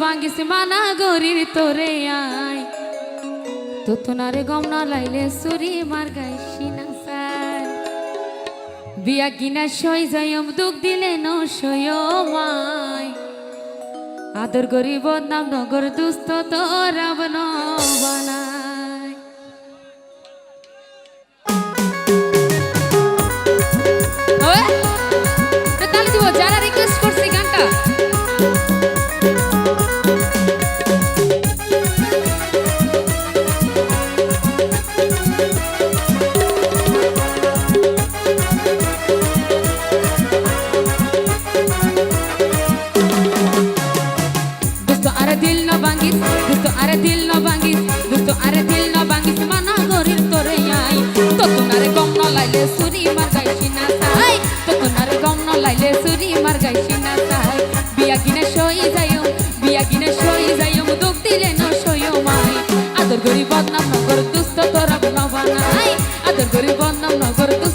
ভাঙ্গিস মানা গরির তোরে আয়। তো তোনারে গম লাইলে সুরি মার গাইছি না সার বিয়া কিনা সই যাইম দুঃখ দিলে ন সয় মাই আদর গরিব নাম নগর দুস্থ তো রাবণ বানায়। ওই, দিব রিকোয়েস্ট গানটা। আদর নাম নগর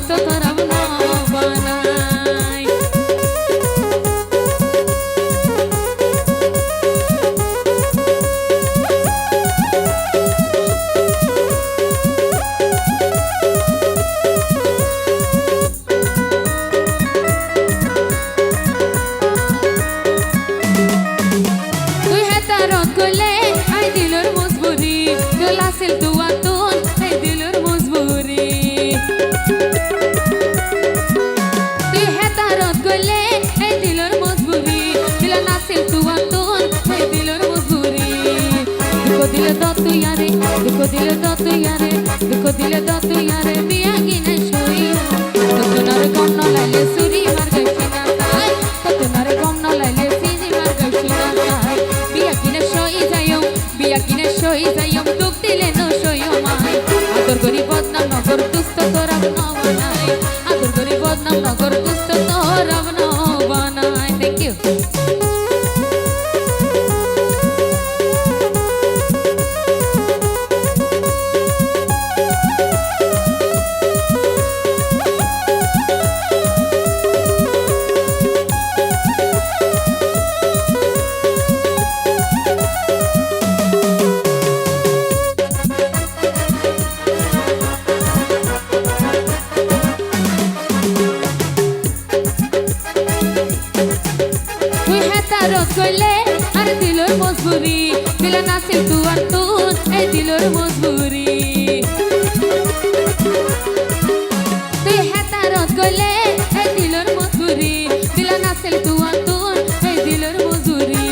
দিলে তো ইয়ারে দুঃখ দিলে তো ইয়ারে দুঃখ দিলে তো ইয়ারে বিয়া গিনে শুই তোনার কম ন লাইলে সুরি মার গাইছি না তাই তোনার কম ন লাইলে সিজি মার গাইছি না তাই বিয়া কিনে সই যাইও, বিয়া কিনে সই যাইও। তুই হেতারত কইলে আর দিলর মজবুরি। দিলে নাসিল তু আর তুন এই দিলর মজবুরি। তুই হেতারত কইলে এই দিলর মজবুরি। দিলে নাসিল তু আর তুন এই দিলর মজুরি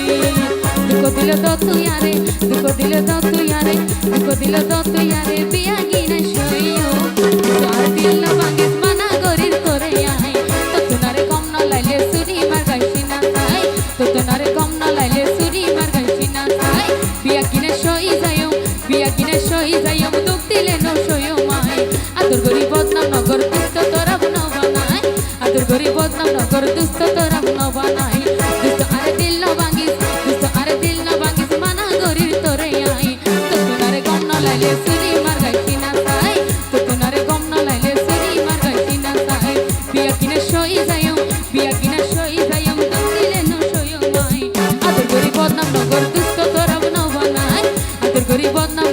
দুঃখ দিলে তো তুই আরে, দুঃখ দিলে তো তুই আরে, দুঃখ দিলে তো তুই আরে, বিয়া নগর দুস্থ তোরা বানাই দুস্থ আরে দিল ন ভাঙিস দুস্থ আরে দিল ন ভাঙিস, মানা গরির তোরে আই। তো তোনারে কম ন লাইলে সুরি মার গাইছি না তাই তো তোনারে কম ন লাইলে সুরি মার গাইছি না তাই বিয়া কিনে সই যাইও বিয়া কিনে সই দুঃখ দিলে ন সইও মাই আদর গরি বদনাম নগর দুস্থ তোরা বানাই আদর গরি বদনাম